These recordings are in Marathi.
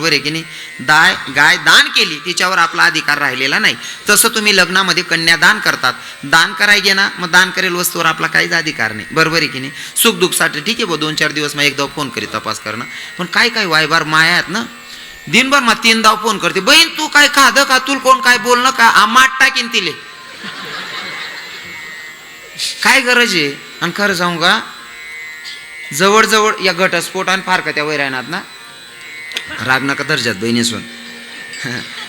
बरोबर आहे की नाही? दाय गाय दान केली तिच्यावर आपला अधिकार राहिलेला नाही. तसं तुम्ही लग्नामध्ये कन्या दान करतात. दान कराय गे ना मग दान करेल वस्तूवर आपला काहीच अधिकार नाही. बरोबर आहे की नाही? सुख दुःखसाठी ठीक आहे बा दोन चार दिवस मग एकदा फोन करी तपास करणं. पण काय काय वायभार माया आहेत ना? दिनभर मग तीन दाव फोन करते बहीण तू काय खाद का तुल कोण काय बोलणं का आमाट टाकीन तिले. काय गरज आहे? आणि खरं सांगू का? जवळजवळ या घटस्फोट आणि फारकत्या वैरायनात ना? राग नका दर्जात बहिणीसून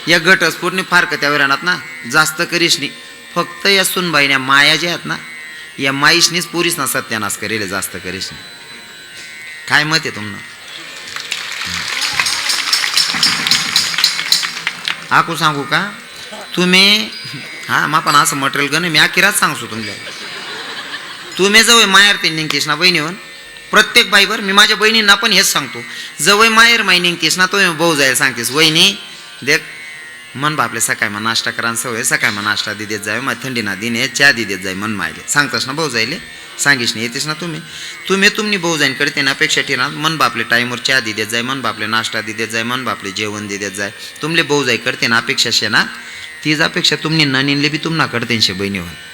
या घटस्फोटने फारकत्या राहणार ना? जास्त करीशनी फक्त या सुनबाईने माया ज्या आहेत ना या माईशनीच पुरीस ना सत्यानाश करेल जास्त करीशनी काय मत आहे तुम्हाला आकू सांगू का? तुम्ही हा मा पण असं मटेरियल गण मी अखिरात सांगतो तुमच्या तुम्ही जवळ माहेर ते निघतेस ना बहिणीवर. प्रत्येक बाईवर मी माझ्या बहिणींना पण हेच सांगतो. जवळ माहेर मायनिंग निघतेस ना तो भाऊ जायला सांगतेस वहिनी देख मन बापले सकाळ मग नाश्ता करा सवय सकाळ मग नाश्ता दि देत जावे मग थंडी ना दिने चहा दि देत जाय मन मायले. सांगतास ना भाऊ जायले? सांगीस नाही येतेस ना तुम्ही? तुम्ही तुम्ही भाऊ जाईनकडे त्यांना अपेक्षा ठेवणार मन बापले टाईमवर चहा दि देत जाय मन बापले नाश्ता दि देत जाय मन बापले जेवण दि देत जाय. तुमले भाऊ जाईकडे त्यांना ना अपेक्षा शे ना तीच अपेक्षा तुमनी ननीनले बी तुम्हाला कडते शे बहिणीवर.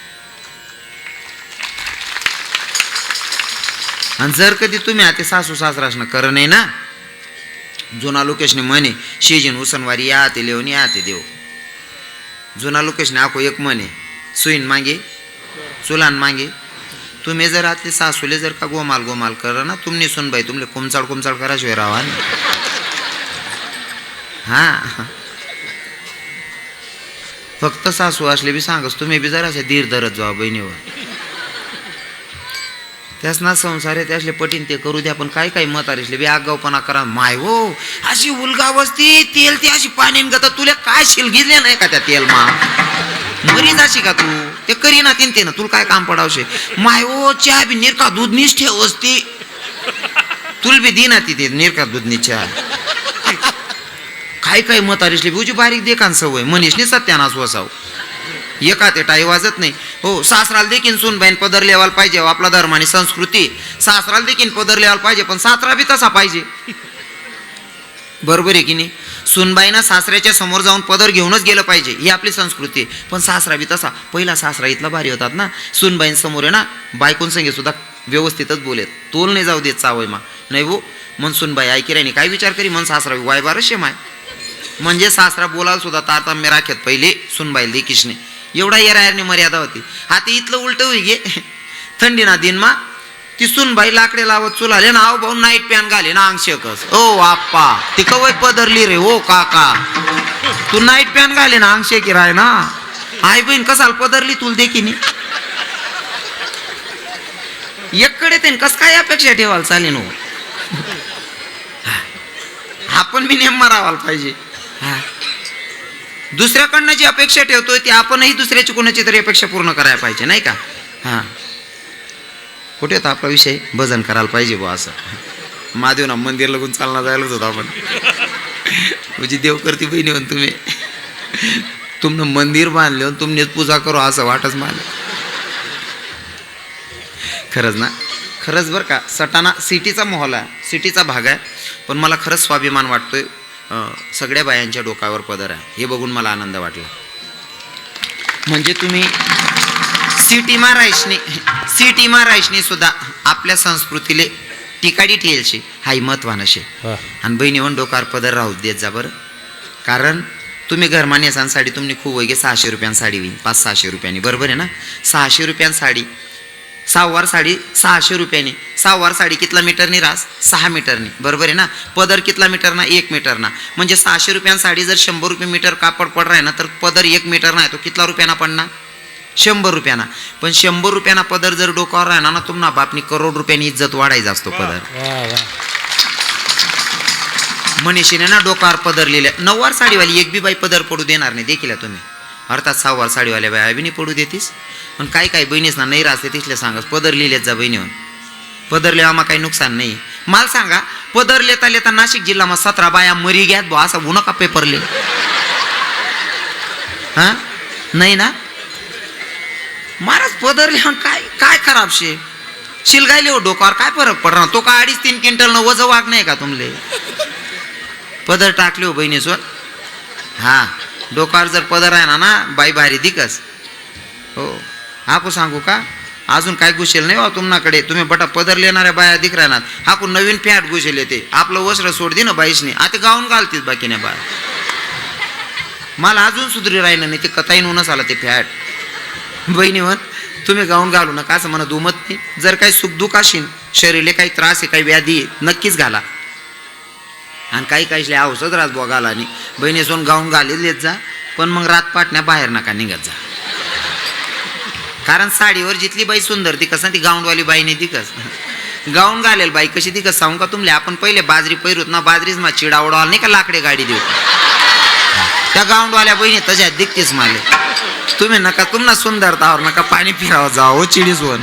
आणि जर कधी तुम्ही आता सासू सासरासनं कर नाही ना जुना लोकेशने म्हणे शेजीन उसनवारी या ते लेऊन या ते देऊ. जुना लोकेशने आखो एक म्हणे सुईन मागे चुलान मागे. तुम्ही जर आतले सासूले जर का गोमाल गोमाल करा ना तुम्ही सुनबाई तुमले कुमचाड कुमचाळ कराशिवाय राहा ना. हा. फक्त सासू असले बी सांगस तुम्ही बी जरा धीर धरत जावा बहिणीवर. त्याच ना संसार आहे त्यासले पटीन ते करू द्या पण काय काय मत आरेसले बी आगावपणा करा. माय हो अशी उलगा वस्ती तेल ती अशी पाणी गत तुला काय शिलगिजले नाही का त्या तेल मा मरी जाशी का तू? ते करी ना तीन ते ना तुला काय काम पडावशे? माय हो चहा बी निरका दूध निस ठेव असती तुला बी दिना ती ते निरका दूधनी चहा काय काय मत आरेसले बी उजी बारीक देखान सवय. मनीषने सत्यानाश वसाव एका ते टाई वाजत नाही. हो सासराला देखील सुनबाईन पदर लेवायला पाहिजे हो, आपला धर्म आणि संस्कृती. सासराला देखील पदर लेवायला पाहिजे पण सासरा बी तसा पाहिजे. बरोबर आहे की नाही? सुनबाईनं सासऱ्याच्या समोर जाऊन पदर घेऊनच गेलं पाहिजे ही आपली संस्कृती आहे. पण सासरा बी तसा पहिला सासरा इथला भारी होतात ना. सुनबाईन समोर आहे ना बायकोन संगे सुद्धा व्यवस्थितच बोलेत. तोल नाही जाऊ देत चावय मा. नाही भो मन सुनबाई ऐकी राहिनी काय विचार करी? मन सासरा वाय बारशे माय. म्हणजे सासरा बोलायला सुद्धा तारतम्य राखेत पहिले सुनबाईल किशने एवढा येरायरनी मर्यादा होती. आता इथलं उलट होई गे. थंडी ना दिनमा ती सुनबाई लाकडे लावत चुलाले ना आव भाऊ नाईट पॅन घाले ना अंगशेकच. ओ आप्पा ती कवय पदरली रे ओ काका. तू नाईट पॅन घाले ना अंगशेकी राय ना. आई बहीण कसाल पदरली तुला देखील एककडे ते कस काय अपेक्षा ठेवायला चालेल हो आपण बी नेम मारावाला पाहिजे. हा. दुसऱ्याकडनं जी अपेक्षा ठेवतोय ती आपणही दुसऱ्याची कोणाची तरी अपेक्षा पूर्ण करायला पाहिजे नाही का? हां. कुठे होता आपला विषय? भजन करायला पाहिजे बुवा असं. महादेव ना मंदिर लागून चालना जायलाच होता आपण. म्हणजे देव करती बहिणी म्हण तुम्ही. तुमनं मंदिर बांधले आणि तुमनेच पूजा करू असं वाटच मला खरंच ना? खरंच बरं का सटाणा सिटीचा मोहल आहे. सिटीचा भाग आहे. पण मला खरंच स्वाभिमान वाटतोय. सगळ्या बायांच्या डोकावर पदर आहे. हे बघून मला आनंद वाटला. म्हणजे तुम्ही सिटी महाराष्ट्रने सिटी महाराष्ट्रने सुद्धा आपल्या संस्कृतीले टिकाडी ठेलशी हाही महत्वानं शे. आणि बहिणी म्हणून डोकार पदर राहू देत जा बरं. कारण तुम्ही घरमान्य असाल साडी तुम्ही खूप वैगे सहाशे रुपयान साडी होईल पाच सहाशे रुपयांनी. बरोबर आहे ना? सहाशे रुपयान साडी सहावार साडी सहाशे रुपयाने. सहावार साडी कितला मीटरनी रास सहा मीटरनी. बरोबर आहे ना? पदर कितला मीटर ना एक मीटर ना म्हणजे सहाशे रुपयान साडी जर शंभर रुपये मीटर कापड पड आहे ना तर पदर एक मीटर नाही तो कितला रुपयाना पडणार? शंभर रुपयाना. पण शंभर रुपयाना पदर जर डोकावर राहणार ना तुम्हाला बापनी करोड रुपयांनी इज्जत वाढायचा असतो पदर. मनीषीने ना डोकावर पदर लिहिल्या नऊवार साडीवाली एक बी बाई पदर पडू देणार नाही देखील तुम्ही. अर्थात सहावार साडीवाल्या बाया बी नाही पडू देतीस. पण काय काय बहिणीस ना नाही राहते तिथले सांगस पदर लिहिलेत जा बहिणीवर पदर आम्हा काही नुकसान नाही. मला सांगा पदर लेता लेता नाशिक जिल्हामा सतरा बाया मरी घ्यात भाऊ असा गुन्हा का पेपरले हा? नाही ना? महाराज पदर काय काय खराब शे? शिलगायले हो डोकावर काय फरक पडणार? तो का अडीच तीन क्विंटल न वजन वाग नाही का तुमले? पदर टाकले हो बहिणीसवर? हा. डोकावर जर पदर आहे ना ना बाई भारी दिकस. हो. हाकू सांगू का? अजून काय घुसेल नाही हो बा तुम्हाकडे तुम्ही बटा पदर लेणाऱ्या बाया दिक राहणार हाकू नवीन फॅट घुसेल येते. आपलं वस्त्र सोड दे ना बाईसने. आता गाऊन घालतीस बाकीने बाया. मला अजून सुधरी राहिलं नाही. ते कथाईन नच आलं ते फॅट. बहिणी म्हण तुम्ही गाऊन घालू नका असं म्हणत दुमत नाही जर काही सुखदुख असेल शरीरले काही त्रास आहे काही व्याधी आहे, नक्कीच घाला. आणि काही काही औषध राहत बुवा घाला आणि बहिणीसून गाऊन घालीत जा पण मग रात पाटण्या बाहेर नका निघत जा. कारण साडीवर जिथली बाई सुंदर ती कसं ती गाऊनवाली बाईने ती कसं. गाऊन घालेल बाई कशी ती कसं सांगू का तुमले आपण पहिले बाजरी पैरूत ना बाजरीच मा चिडा उडवाल नाही का लाकडे गाडी देऊ त्या गाऊंडवाल्या बहिणी तशा दिखतीस माले. तुम्ही नका तुम्हाला सुंदरतावर नका पाणी फिरावं जावं हो चिडीच वन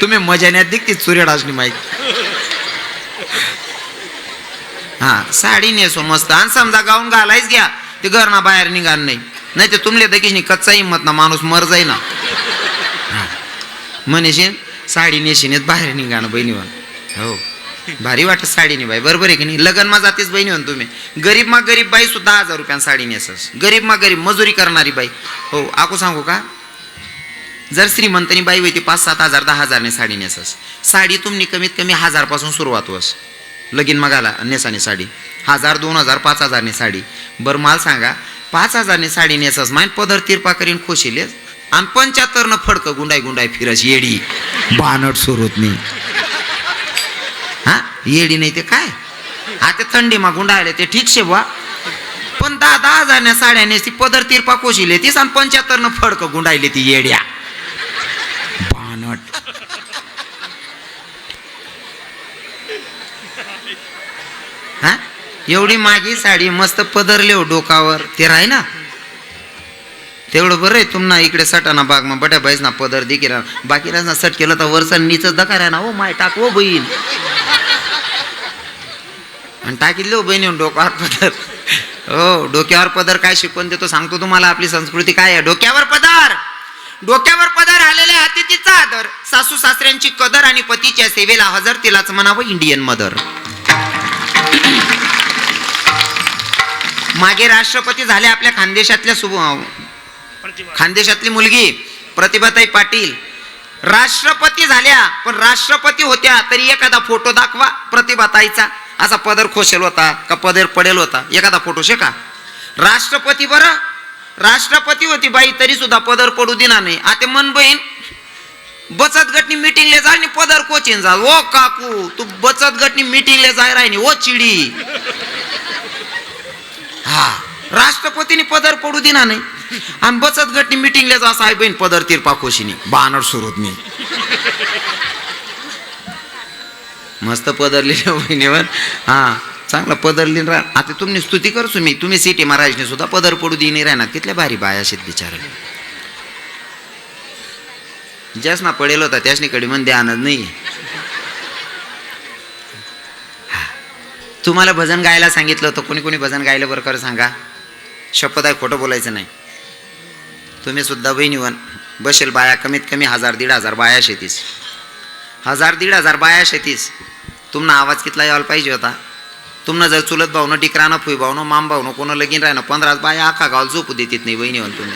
तुम्ही मजाण्यात दिखतीच सूर्यडासनी माहिती हा साडी नेसो मस्त. आणि समजा गाऊन घालायच घ्या ते घरना बाहेर निघाल नाही. नाही ते तुमले दकीच कच्चा हिंमत ना माणूस मर जाई ना. म्हणेशीन साडी नेशीनेच बाहेर निघाणं बहिणीवर हो. भारी वाटत साडीने बाई बरोबर आहे की नाही? लग्नमा जातेच बहिणी म्हण तुम्ही. गरीब मा गरीब बाई सुद्धा हजार रुपयान साडी नेसस. गरीब मा गरीब मजुरी करणारी बाई. हो आको सांगू का? जर श्रीमंतनी बाई होती पाच सात हजार दहा हजारने साडी नेसस. साडी तुम्ही कमीत कमी हजारपासून सुरुवात होस लगीन मगाला नेसाने साडी. हजार दोन हजार पाच हजारने साडी. बरं मला सांगा पाच हजारने साडी नेसस माहीत पदर तिरपा करीन खोशिलेस आणि पंच्याहत्तरनं फडकं गुंडाय गुंडाय फिरस येडी. बानट सुरूत नाही हा? येडी नाही ते काय? आता थंडी मा गुंडाळले ते ठीक शे बा पण दहा दहा हजारने साड्या नेसती पदर तिरपा कोशिले तीस आणि पंच्याहत्तरनं फडकं गुंडायले ती येड्या. बानट हा? एवढी मागी साडी मस्त पदरले हो डोकावर. ते राही ना? तेवढं बरं आहे तुम्हाला इकडे सटाना बाग मग बट्या बाईस ना पदर दिकी राहा बाकी ना सट केलं तर वरचा नीच दका ना हो माय टाक हो बहीण. आणि टाकीतले हो बहिणी डोक्यावर पदर. हो डोक्यावर पदर काय शिकवण देतो सांगतो तुम्हाला आपली संस्कृती काय आहे? डोक्यावर पदर! डोक्यावर पदर आलेल्या अतिथीचा आदर. सासू सासऱ्यांची कदर आणि पतीच्या सेवेला हजर तिलाच म्हणावं इंडियन मदर. मागे राष्ट्रपती झाले आपल्या खानदेशातल्या सुब खानदेशातली मुलगी प्रतिभाताई पाटील. राष्ट्रपती झाल्या पण राष्ट्रपती होत्या तरी एखादा फोटो दाखवा प्रतिभाताईचा. असा पदर खोसेल होता का पदर पडेल होता? एखादा फोटो शे का राष्ट्रपती बरं. राष्ट्रपती होती बाई तरी सुद्धा पदर पडू दिना नाही. आता मन बहीण बचत गटनी मिटिंगले जा आणि पदर कोचीन जा ओ काकू तू बचत गटनी मिटिंगले जाय राहिनी ओ चिडी. हा. राष्ट्रपतीने पदर पडू दिना नाही. आणि बचत गटनी मिटिंगला जा साहेब बहीण पदर तिरपा खोशीनी बानर सुरूत मी. मस्त पदरलेल्या बहिणीवर हा चांगला पदरली राह. आता तुम्ही स्तुती करसू मी. तुम्ही सिटी महाराजने सुद्धा पदर पडू दिनी राहणार. कितल्या भारी बाया शेत बिचारा. ज्यास ना पडेल होता त्यासनी कडे मन ध्यानच नाही तुम्हाला भजन गायला सांगितलं होतं. कोणी कोणी भजन गायलं बरं खरं सांगा? शपथ आहे खोटं बोलायचं नाही. तुम्ही सुद्धा बहिणीवन बसेल बाया कमीत कमी हजार दीड हजार बाया शेतीस. हजार दीड हजार बाया शेतीस. तुमना आवाज कितला यायला पाहिजे होता? तुमनं जर चुलत भावनं टिकरानं फुई भावनं माम भावनं कोणं लगीन राहणं पंधरा बाया आखा गावाला झोपू देतीत नाही बहिणीवन तुम्ही.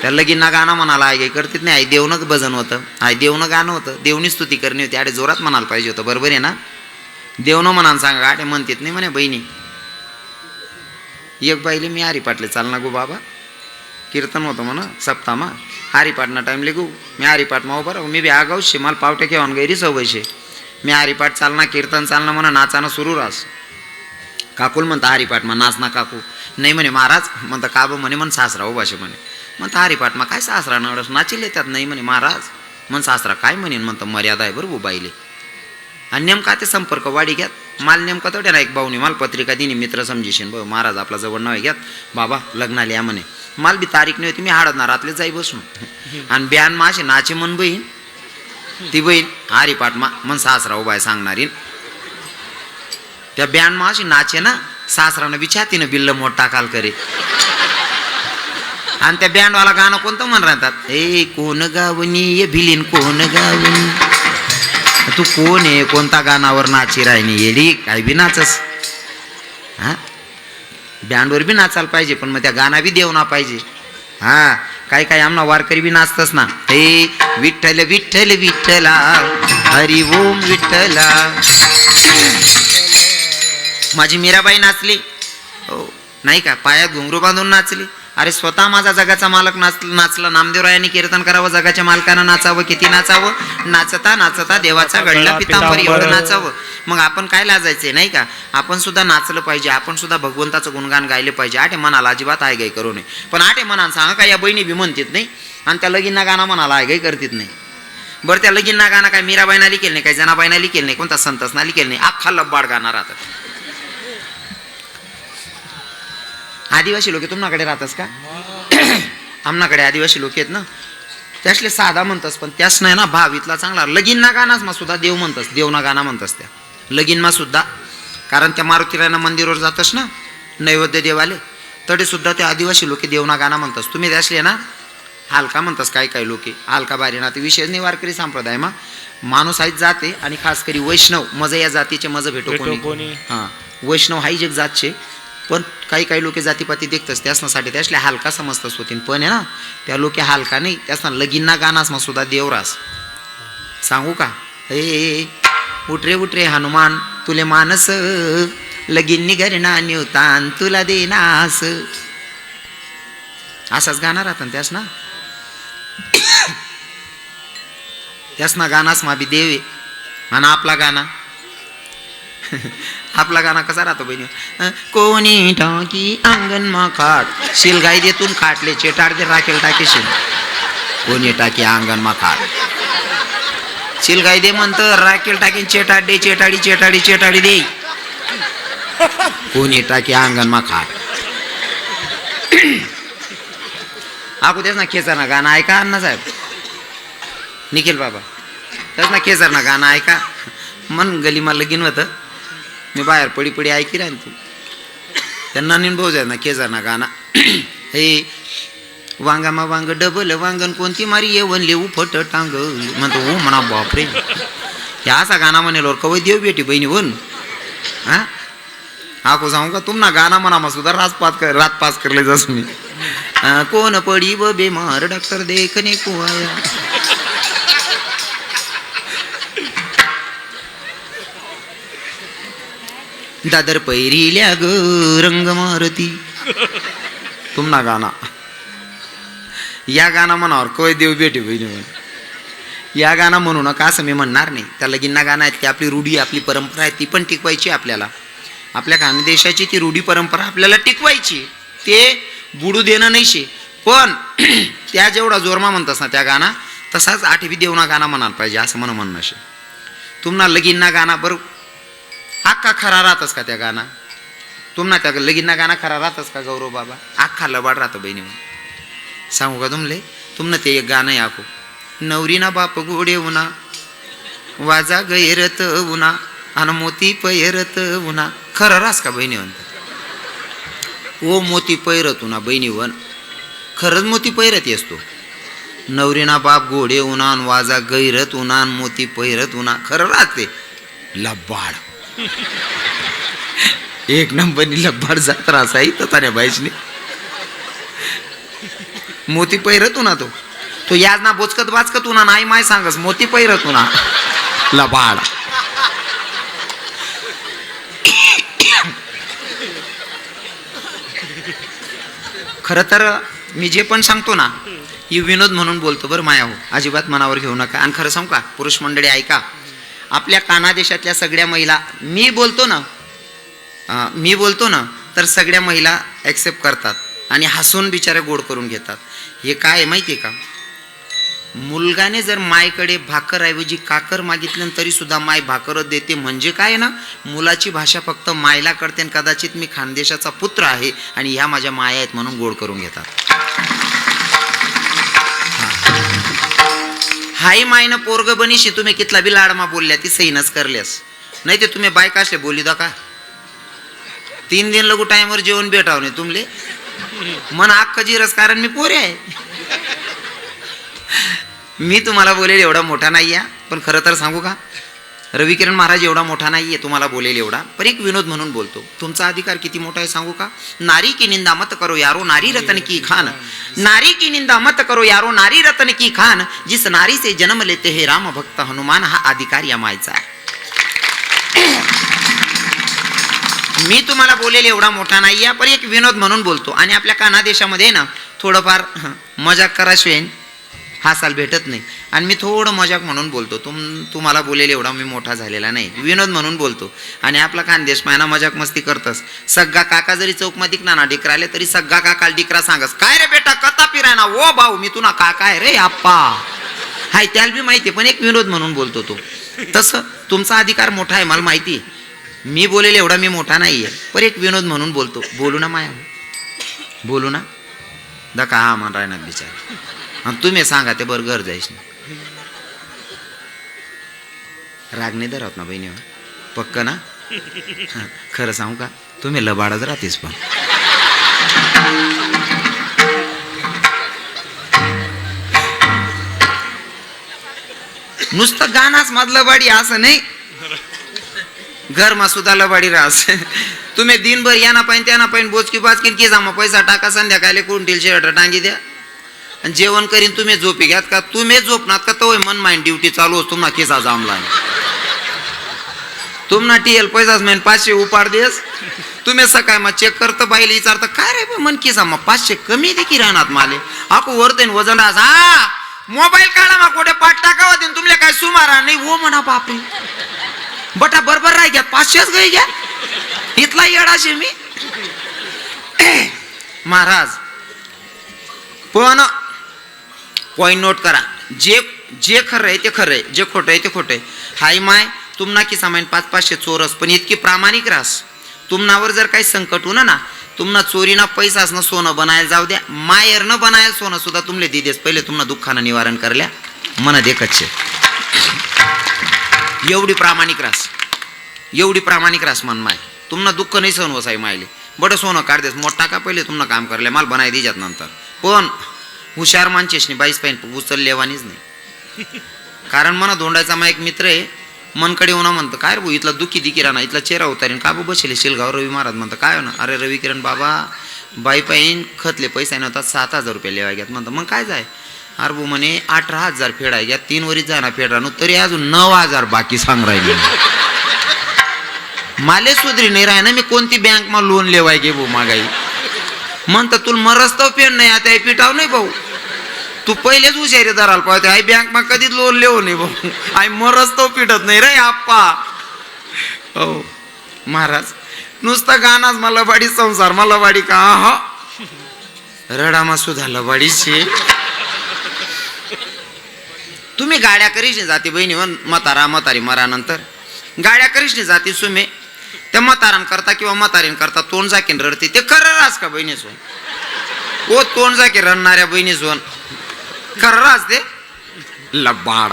त्या लगीनना गाणं म्हणाला आई करतीत नाही. आई देवनं भजन होतं. आई देवनं गाणं होतं. देवनी स्तुती करणी होती. आडे जोरात म्हणायला पाहिजे होतं. बरोबर आहे ना? देवनं म्हणान सांगा गाठे म्हणतात नाही म्हणे बहिणी. एक बाईले मी हारी पाटले चाल ना गो बाबा. कीर्तन होतं म्हणा सप्तामा हारीपाटना टाईम लेगू मी हारीपाटमा उभा राहू मी बी आगाऊ शे मला पावटे घेऊन गैरी सवय शे मी हारीपाट चालना कीर्तन चालना म्हणा नाचानं सुरू रास. काकूल म्हणता हारीपाटमा नाच नाचना काकू. नाही म्हणे महाराज. म्हणता का बं? म्हणे म्हण सासरा उभाशे म्हणे. म्हणता हारीपाटमा काय सासरा नवडस नाचिले त्यात नाही म्हणे महाराज. म्हण सासरा काय म्हणेन? म्हणतं मर्यादा आहे बरं बाईले आणि नेमका ते संपर्क वाढी घ्यात. माल नेमका तेवढ्या ना एक भाऊनी माल पत्रिका दिनी मित्र समजीशीन. ब महाराज आपला जवळ नाव घ्यात. बाबा लग्नाला या म्हणे. माल बी तारीख नाही होती मी हाडणार रातले जाई बसून. आणि ब्यान माशे नाचे मन बहीण. ती बहीण हारी पाटमा मन सासरा उभा आहे सांगणारी त्या ब्यान माशी नाचे ना सासरानं विचारतीनं बिल्ल मोठ टाकाल करे. आणि त्या बँडवाला गाणं कोणतं म्हण राहतात? ए कोण गावनी ये भिलीन कोण गावनी? तू कोण आहे? कोणता गाणावर नाची राहिनी येडी? काय बी नाचस. हा? बँडवर बी नाचायला पाहिजे पण मग त्या गाणा बी देवना पाहिजे. हा? काय काय आमना वारकरी बी नाचतस ना. हे विठ्ठल विठ्ठल विठ्ठला हरी ओम विठ्ठला. माझी मीराबाई नाचली. हो नाही का? पायात घुंगरू बांधून नाचली. अरे स्वतः माझा जगाचा मालक नाच नाचला. नामदेवरायांनी कीर्तन करावं जगाच्या मालकानं नाचावं किती नाचावं? नाचता नाचता देवाचा गळला पितांबर एवढं नाचावं. मग आपण काय लाजायचंय नाही का? आपण सुद्धा नाचलं पाहिजे आपण सुद्धा भगवंताचं गुणगान गायले पाहिजे. आठे मनाला अजिबात आय गाय करू नये. पण आठे मनानं सांगा का या बहिणी बी म्हणतात नाही? आणि त्या लगींना गाणं मनाला आय गाय करतात नाही. बरं त्या लगींना गाणं काय मीराबाईना लिखेल नाही काय जनाबाईना लिखेल नाही कोणता संतसना लिखेल नाही. अख्खा लब्बाड गाणं राहतात आदिवासी लोक तुमच्याकडे राहतस का? आमनाकडे आदिवासी लोक आहेत ना? त्यासले साधा म्हणतस पण त्यास नाही ना भाव इथला चांगला. लगीनना गाणाच मा सुद्धा देव म्हणतस देवना गाणं म्हणतस त्या. लगीनमा सुद्धा. कारण त्या मारुतीरायना मंदिरावर जातस ना नैवेद्य देवाले तरी सुद्धा ते आदिवासी लोक देवना गाणं म्हणतस. तुम्ही त्यासले ना हालका म्हणतस काय काय लोक. हालका बारी ना ते विशेष नाही वारकरी संप्रदाय मा माणूस आहेत जाते आणि खास करी वैष्णव मज या जातीचे मज भेटो कोणी. हां. वैष्णव हाही जग जातचे. पण काही काही लोक जातीपाती देखतस त्यासनासाठी त्यासले हालका समजतस होतीन पण आहे ना त्या लोक हालका नाही. त्यासना लगीनना गाणास मग सुद्धा देवरास सांगू का? हे उठरे उठरे हनुमान. तुले मानस. लगीन घरना निवतान तुला देनास असाच गाणं आता त्यास ना? त्यास ना गाणास मा देवे म्हणा आपला गाणा. आपला गाणं कसा राहतो बहिणी? कोणी टाकी अंगण मा खाट शिलगाई देतून खाटले चेटाड दे राखेल टाकेशील. कोणी टाकी अंगण मा खाट. शिलगाई दे म्हणत राखेल टाकीन चेटाड दे चेटाडी चेटाडी चेटाडी दे. कोणी टाकी अंगण मा खाट. आकू तेच ना खेचा ना गाणं ऐका अण्णा साहेब निखिल बाबा तेच ना केसर ना गाणं ऐका. मन गली मला लगीन होतं. मी बाहेर पडी पडी ऐकी राहील तू. त्यांना निन भाऊ जाय ना केसर ना हे वांगामा वांग डबल वांगण कोणती मारी येवन लेऊ फट टांग. म्हणतो हो म्हणा बापरे. ह्या असा गाणं म्हणेल कवय देव बेटी बहिणी वन हा? आको सांगू का तुम ना म्हणा सुद्धा रात पास कर रात पास करले जस मी. कोण पडी ब बेमार डॉक्टर देखने कुवाया. दादर पैरील्या ग रंग मारती. तुमना गाणं. या गाणं म्हणावर कोय देव भेटे बहिणी या गाणं म्हणू नका असं मी म्हणणार नाही. त्या लगींना गाणं आहेत की आपली रूढी आपली परंपरा आहे ती पण टिकवायची आपल्याला. आपल्या खानदेशाची ती रूढी परंपरा आपल्याला टिकवायची ते बुडू देणं नाही शे पण त्या जेवढा जोरमा म्हणतास ना त्या गाणं तसाच आठवी देवना गाणं म्हणायला पाहिजे असं म्हणून म्हणणं शे तुम्हाला लगीनना गाणं बरं अख्खा खरा राहतस का त्या गाणं? तुम्हाला त्या लगीना गाणं खरा राहतस का गौरव बाबा? अख्खा लबाड राहतो बहिणी सांगू का तुमले? तुमनं ते एक गाणं आहे आखो नवरीना बाप गोडे उना वाजा गैरत उना आणि मोती पैरत उना खरं रास का बहिणी म्हणतात ओ मोती पैरत उना बहिणी वन खरंच मोती पैरत असतो नवरीना बाप गोडे उन्हान वाजा गैरत उन्हान मोती पैरत उन्हा. खरं राहते. लबाड. एक नंबरनी लब्बाड जात रासाई तताने बाईचने मोती पैरत उना तो. तो याज ना बोचकत वाचकत उना नाही माय सांगस मोती पैरत उन्हा लबाड. खर तर मी जे पण सांगतो ना ही विनोद म्हणून बोलतो बरं माया हो अजिबात मनावर घेऊ नका. आणि खरं सांगू का पुरुष मंडळी ऐका. आपल्या कानादेशातल्या सगळ्या महिला मी बोलतो ना मी बोलतो ना तर सगळ्या महिला ॲक्सेप्ट करतात आणि हसून बिचारे गोड करून घेतात. हे काय आहे माहिती आहे का? मुलगाने जर मायकडे भाकरऐवजी काकर मागितलं तरी सुद्धा माय भाकरच देते. म्हणजे काय ना मुलाची भाषा फक्त मायला करते आणि कदाचित मी खानदेशाचा पुत्र आहे आणि ह्या माझ्या माया आहेत म्हणून गोड करून घेतात. हाय मायनं पोरग बनीशी तुम्ही कितला बी लाडमा बोलल्या ती सहीनच करल्यास. नाही ते तुम्ही बायका असले बोली दा का? तीन दिन लगू टाइमवर जेवण भेटाव नाही तुमले? मन अख्ख जिरस कारण मी पोरे आहे. मी तुम्हाला बोलेल एवढा मोठा नाही आहे पण खरं तर सांगू का? रविकिरण महाराज एवढा मोठा नाही आहे तुम्हाला बोलेल एवढा. पण एक विनोद म्हणून बोलतो. तुमचा अधिकार किती मोठा आहे सांगू का? नारी की निंदा मत करो यारो नारी रतन की खान. नारी की निंदा मत करो यारो नारी रतन की खान. जिस नारी से जन्म लेते हे राम भक्त हनुमान हा अधिकार यमायचा आहे. मी तुम्हाला बोलेल एवढा मोठा नाही आहे पण एक विनोद म्हणून बोलतो. आणि आपल्या कानादेशामध्ये ना थोडंफार मजाक कराशिवाय हासाल भेटत नाही. आणि मी थोडं मजाक म्हणून बोलतो. तुम तुम्हाला बोलेल एवढा मी मोठा झालेला नाही. विनोद म्हणून बोलतो. आणि आपला खानदेश मायना मजाक मस्ती करतस. सग्गा काका जरी चौकमध्ये ना डिकरा आले तरी सग्गा काका डिकरा सांगस काय रे बेटा कथा पिराय ना ओ भाऊ मी तुला काका आहे रे आप्पा. हाय त्याला बी माहिती आहे, पण एक विनोद म्हणून बोलतो तो. तसं तुमचा अधिकार मोठा आहे मला माहिती मी बोलेल एवढा मी मोठा नाही आहे पण एक विनोद म्हणून बोलतो. बोलू ना माया? बोलू ना? दका हा म्हण रायनाथ बिचार. आणि तुम्ही सांगा ते बरं घर जायच ना. राग नाही धरत ना बहिणी हो. पक्क ना? खरं सांगू का? तुम्ही लबाडच राहतेस पण. नुसतं गाणाच मधलं लबाडी असं नाही. घरमा सुद्धा लबाडी राहस. तुम्ही दिनभर या ना पाहिजे त्या ना पाहिजे बोचकी बाचकी की जामा पैसा टाका संध्याकाळी कुंटील शर्ट टांगी द्या. आणि जेवण करीन तुम्ही झोपी घ्यात का? तुम्ही झोपणार का? तो मन माइंड ड्युटी चालू असतो ना केसा जामला तुम्हाला टीएल पैसाच मेन पाचशे उपाड देस. तुम्ही सकाळ मग चेक करतं बाईला विचारतं काय रे मन किसा मग पाचशे कमी देखील राहणार माले? आको वरते वजन राहस हा मोबाईल काढा मग कुठे पाठ टाकावा देईन? तुमले काय सुमारा नाही हो म्हणा बापे बटा बरोबर राही घ्या पाचशेच गई घ्या. इथला येडाशे मी. महाराज पण पॉईंट नोट करा. जे जे खरं आहे ते खरं आहे. जे खोटं आहे ते खोटं आहे. हाय माय तुमना की सामान पाच पाचशे चोरस पण इतकी प्रामाणिक रास. तुम्हावर जर काही संकट होणं ना तुम्हाला चोरीना पैसाच ना सोनं बनायला जाऊ द्या. मायर न बनायला सोनं सुद्धा तुमले दिदेस पहिले तुम्हाला दुःखानं निवारण करल्या. मन देखतचे एवढी प्रामाणिक रास. एवढी प्रामाणिक रास मन माय. तुमना दुःख नाही सहन वसाई मायले. बडं सोनं काढदेस मोठा का पहिले तुम्हाला काम करले माल बनाय दिजात नंतर. पण हुशार माणसेशनी बाईस पाहिजे उचललेवानीच नाही. कारण म्हणा धोंडाचा मा एक मित्र आहे मनकडे होणं म्हणतं काय रे भाऊ इथला दुःखी दिकी राहणार इथला चेहरा उतारीन का बा बसले शिलगाव रवी महाराज म्हणतं काय हो ना अरे रवी किरण बाबा बाईपाईन खतले पैसा नव्हता सात हजार रुपये लेवाय घ्यात म्हणतं मग काय जाय? अरे भाऊ म्हणे अठरा हजार फेडाय घ्या तीन वरीच जाणार फेड राहणं तरी अजून नऊ हजार बाकी सांग राहिले माले सुधरी नाही राह ना मी कोणती बँक मा लोन लेवाय घे भाऊ मागाई. म्हणता तुला मरस्तव पेन नाही आता हे पिटाव नाही भाऊ. तू पहिलेच हुशारी धराल पाहिजे आई बँक मग कधीच लोन लिहो नाही भाऊ. आई मरस्तव पिटत नाही रे आप्पा. हो महाराज नुसतं गाणाच मला बाडी संसार मला बाडी का? हा रडामा सुद्धा लबाडीची. तुम्ही गाड्या करीस नाही जाते बहिणी म्हण म्हातारा म्हातारी मरानंतर. गाड्या करीस नाही जाते सुमे. त्या म्हातारान करता किंवा म्हातारीन करता तोंड जाकीन रडते. ते खरं रास का बहिणी सोन ओ तोंड जाकी रडणाऱ्या बहिणी सोन खरं रास ते? लबाड.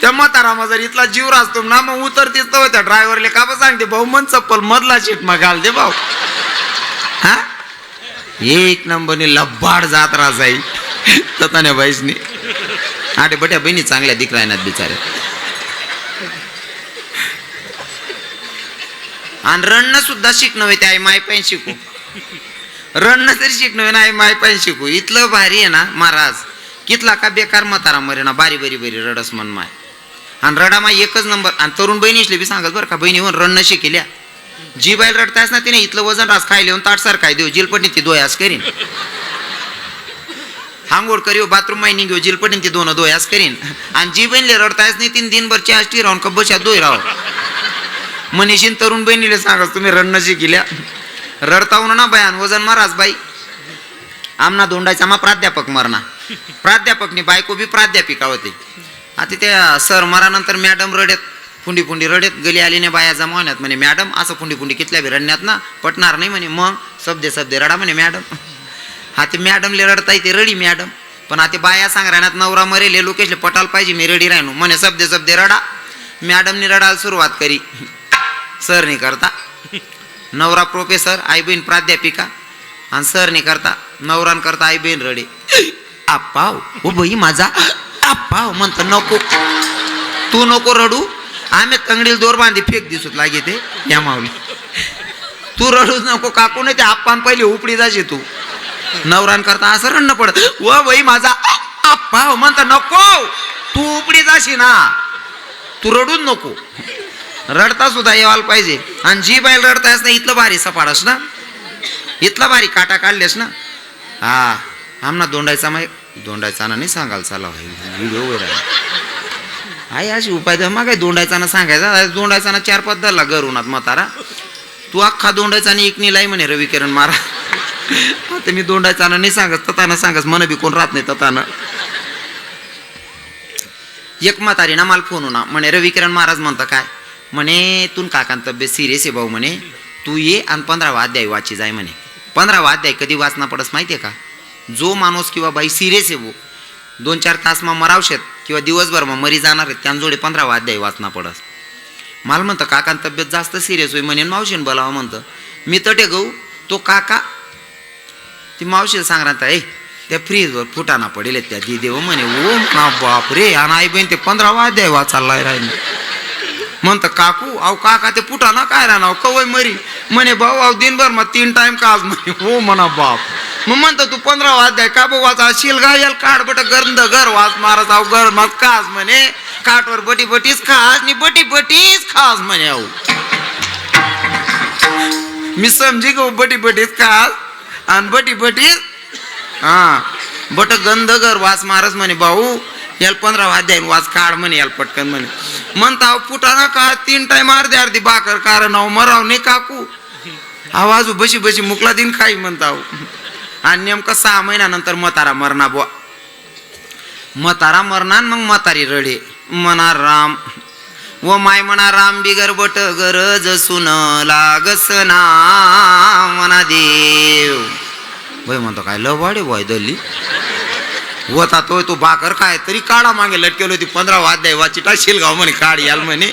त्या म्हातारा माझा इथला जीव राहतो ना मग उतरतीच तर त्या ड्रायव्हरले का बा सांगते भाऊ मन चप्पल मधला शीट मग घाल दे भाऊ. हा? एक नंबरने लबाड जात रासाई तताने बाईसनी. आटे बट्या बहिणी चांगल्या दिक राहण्यात बिचारे आणि रणनं सुद्धा शिकणं होते आई माय पण शिकू. रणनं तरी शिकणं होय ना आई माय पण शिकू. इथलं भारी आहे ना महाराज. कितला का बेकार मतारा मरे ना बारी बरी बरी रडस मन माय. आणि रडा माय एकच नंबर. आणि तरुण बहिणीसले बी सांगत बरं का बहिणी होऊन रणनं शिकेल्या. जी बाईल रडतायस ना तिने इथलं वजन रास खायले येऊन ताटसार काय देऊ जिलपटणी ती दोयास करीन. हांगोड करीव बाथरूम मायनिंग घेऊ जिलपटीन ती दोन दोयास करीन. आणि जी बहिणीले रडतायस नाही तीन दिनभर चाष्टी राहून कब्बशा दोय राह. मनीषीन तरुण बहिणीले सांगा तुम्ही रडणं शिकिल्या रडता होणं ना बयान वजन महाराज बाई. आमना दोंडायचा मा प्राध्यापक मरणा. प्राध्यापकनी बायको बी प्राध्यापिका होती. आता त्या सर मरानंतर मॅडम रडेत फुंडी फुंडी रडेत गली आली नाही बाया जमावण्यात म्हणे मॅडम असं फुंडी फुंडी कितल्या बी रडण्यात ना पटणार नाही म्हणे. मग सबदे सबदे रडा म्हणे मॅडम. हा ते मॅडमले रडता येते रडी मॅडम. पण आता बाया सांग राहण्यात नवरा मरेले लोकेशले पटाल पाहिजे मी रडी राहणू म्हणे सबदे सबदे रडा. मॅडमने रडायला सुरुवात करी. सर नाही करता। नवरा प्रोफेसर आई बहीण प्राध्यापिका आणि सर नाही करता। नवरान करता आई बहीण रडे। आप्पाव हो, ओ बाई माझा आपाव हो, म्हणत नको। तू नको रडू आम्ही तंगडील दोर बांधी फेक दिसूत लागे ते या माऊली। तू रडूच नको काकू नाही ते आप्पान पहिले उपडी जाशी तू। नवरान करता असं रडणं पडत। व बाई माझा आ- आप्पा हो, म्हणता नको। तू उपडी जाशी ना। तू रडूच नको। रडता सुद्धा यायला पाहिजे. आणि जी बाईल रडतायस ना इथलं भारी सफाडस ना? इथला भारी काटा काढलेस ना? हा आमना दोंडायचा माय दोंडायचा ना नाही सांगायला चला व्हिडिओ आहे. अशी उपाय तर मग काय दोंडायचा ना सांगायचा. दोंडायचा ना चार पाच धरला घर उन्हात म्हातारा. तू अख्खा दोंडायचा आणि एक लाई म्हणे रवी किरण मारा. आता मी दोंडायचा ना नाही सांगत तताना सांगस मन बी कोण राहत नाही तताना. एक म्हातारी ना मला फोन होणार म्हणे रवी किरण महाराज म्हणता काय? म्हणे तू काकान तब्येत सिरियस आहे भाऊ म्हणे तू ये आणि पंधरावा अध्याय वाची जाय म्हणे. पंधरावा अध्याय कधी वाचना पडस माहितीये का? जो माणूस किंवा बाई सिरियस आहे भाऊ दोन चार तास मग मरावशेत किंवा दिवसभर मग मरी जाणार आहेत त्यांजोडे पंधरावा अध्याय वाचना पडस. मला म्हणतं काकान तब्येत जास्त सिरियस होई म्हणे मावशीन बोलावं म्हणतं. मी तटे गहू तो काका ती मावशीला सांगणार राहता ए त्या फ्रीजवर फुटाणा पडेल त्या दिदेव हो म्हणे ओ ना बाप रे आणि आई बहीण ते पंधरावा अध्याय वाचायला राहिले. म्हणतं काकू अहो काका ते फुटाणा काय राहणार कवय मरी. म्हणे भाऊ अहो दिनभर मग तीन टाइम का आज? म्हणे हो म्हणा बाप. मग म्हणतो तू पंधरा वाद्याय का बघ? वाचा का याल काढ बट गंध घर वाच मारत आहो घर मग कास म्हणे काठवर बटी बटीच खास नि बटी बटीच खास म्हणे अहो. मी समजी गो बटी बटीच खास आणि बटी बटीच हा बट गंध घर वाच मारस म्हणे भाऊ याला पंधरा वाद्याय वाच काढ म्हणे याला पटकन म्हणे. म्हणता फुटाना का तीन टाइम अर्धे अर्धी बाकर कारण अहो मराव नाही काकू. आवाज बशी बशी मुकला दिन खाई म्हणता आणि नेमकं सहा महिन्यानंतर मतारा मरणा बुवा. मतारा मरणा मग म्हातारी रडे म्हणा राम. व माय म्हणा राम बिगर बट गरज सुन लागस ना म्हणा देव. भाई म्हणतो काय लवाडे भाई दल्ली. होता तोय तो भाकर काय? तरी काढा मागे लटकेलो ती पंधरा वाद्याय वाची टाकशील गाव म्हणे काढ याल म्हणे.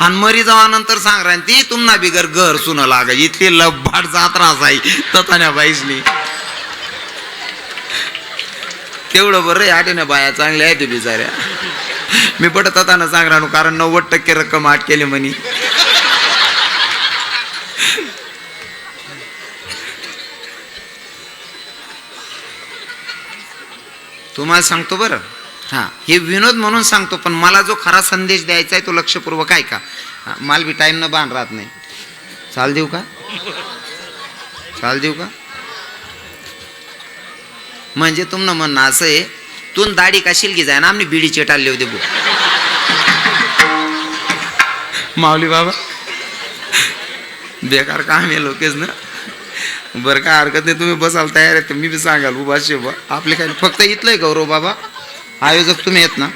आणि मरी जावानंतर सांग राही ती तुम्हाला बिगर घर सुन लाग इथली लब्बाड जात्रा जाई ततान्या बाईसनी तेवढं बरं आठेने बाया चांगल्या आहेत बिचाऱ्या. मी पटत तताना सांग राहू कारण नव्वद टक्के रक्कम आट केली म्हणे. तुम्हाला सांगतो बरं. हां हे विनोद म्हणून सांगतो पण मला जो खरा संदेश द्यायचा आहे तो लक्षपूर्वक आहे का? माल बी टाईम न बाण राहत नाही. चाल देऊ का? चाल देऊ का? म्हणजे तुमनं म्हणणं असं आहे तू दाढी कशील की जाय ना आम्ही बिडी चेटाले होते बो माऊली बाबा बेकार काम आहे लोकेच ना बरं काय हरकत नाही तुम्ही बसाल तयार आहे तर मी बी सांगाल उभा शिवा आपले काय फक्त इथलंय गौरव बाबा? आयोजक तुम्ही आहेत ना?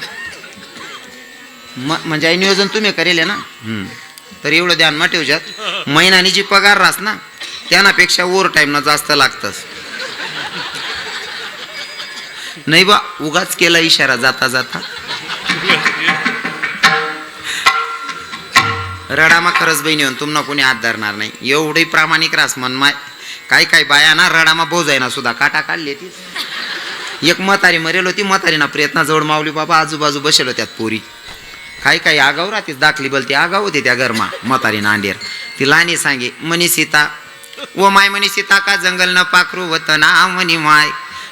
म्हणजे आई नियोजन तुम्ही करेल ना. तर एवढं ध्यान मा ठेवच्यात महिन्यानी जी पगार राहस ना त्यानापेक्षा ओव्हर टाईमना जास्त लागतंच नाही बा उगाच केला इशारा जाता जाता. रडामा खरंच बहिणी तुम्हाला कोणी हात धरणार नाही. एवढी प्रामाणिक रास मन माय. काय काय बाया ना रडामा बोजायना सुद्धा. काटा काढली ती. एक म्हातारी मरेल होती म्हातारीना प्रयत्नाजवळ माऊली बाबा आजूबाजू बसेल होत्यात पोरी. काही काही आगाव राहतीच दाखली बलती आगाव होती त्या घरमा म्हातारी नांडेर ती लाणी सांगे मनी सीता ओ माय मनी सीता का जंगल न पाखरू वत ना मनी माय?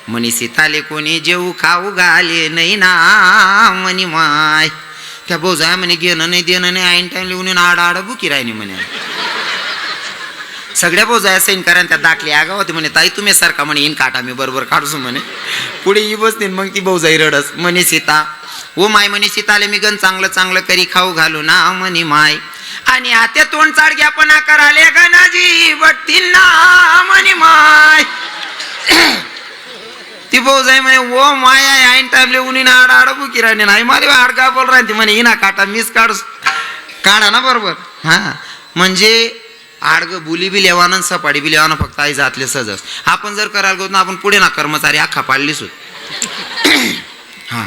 मनी सीताले कोणी जेऊ खाऊ घाले नाही ना मनी माय? त्या बोजा म्हणे घेणं नाही देणं नाही आईन टाईम लिहून आड आड बुकी राहिली म्हणे. सगळ्या बोजा सैन करा त्या दाखली आगाव होती म्हणे ताई तुम्ही सारखा म्हणे इन काटा मी बरोबर काढूस म्हणे. पुढे ही बसतील मग ती बोजाई रडस. म्हणे सीता ओ माय म्हणे सीताले मी गण चांगलं चांगलं करी खाऊ घालू ना म्हणे माय. आणि आत्या तोंड चाडग्यापणा कराले गणाजी बटतील ना म्हणे माय. ती भाऊजाई म्हणे ओ माय ऐन टाईमले उनी ना आड आड नाही मारे आड बोल राहते म्हणे इना काटा मीच काढ काढा ना बरोबर. हा. म्हणजे आडग बुली बी लेवानं सपाडी बी लेवानं फक्त आई जातले सहजच. आपण जर करायला गेलो ना आपण पुढे ना कर्मचारी अख्खा पाडली सुट हा.